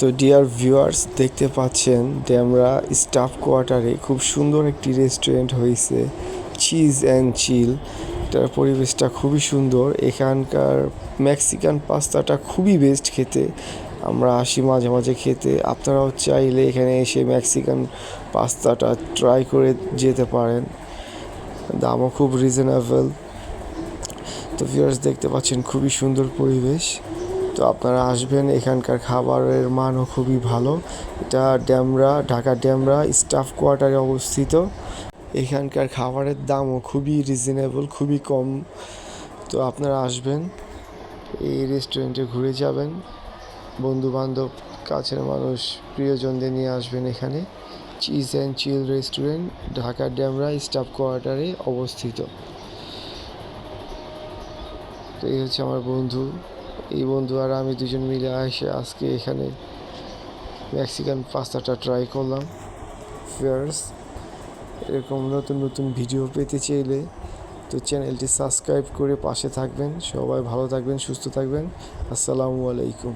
তো dear viewers দেখতে পাচ্ছেন ড্যামরা স্টাফ কোয়ার্টারে খুব সুন্দর একটি রেস্টুরেন্ট হয়েছে চিজ অ্যান্ড চিল এটার পরিবেশটা খুবই সুন্দর। এখানকার মেক্সিকান পাস্তাটা খুবই বেস্ট খেতে। আমরা আসি মাঝে মাঝে খেতে। আপনারাও চাইলে এখানে এসে মেক্সিকান পাস্তাটা ট্রাই করে যেতে পারেন। দামও খুব রিজনেবল তো ভিউয়ার্স দেখতে পাচ্ছেন খুবই সুন্দর পরিবেশ। তো আপনারা আসবেন, এখানকার খাবারের মানও খুবই ভালো। এটা ড্যামরা, ঢাকা ড্যামরা স্টাফ কোয়ার্টারে অবস্থিত। এখানকার খাবারের দামও খুবই রিজনেবল খুবই কম। তো আপনারা আসবেন, এই রেস্টুরেন্টে ঘুরে যাবেন। বন্ধু বান্ধব কাছের মানুষ, প্রিয়জনদের নিয়ে আসবেন এখানে। Cheese and chill restaurant Dhaka Demra staff কোয়ার্টারে অবস্থিত। তো এই হচ্ছে আমার বন্ধু। এই বন্ধু আর আমি দুজন মিলে এসে আজকে এখানে মেক্সিকান পাস্তাটা ট্রাই করলাম। ফিয়ার্স এরকম নতুন নতুন ভিডিও পেতে চাইলে তো চ্যানেলটি সাবস্ক্রাইব করে পাশে থাকবেন। সবাই ভালো থাকবেন, সুস্থ থাকবেন। আসসালামু আলাইকুম।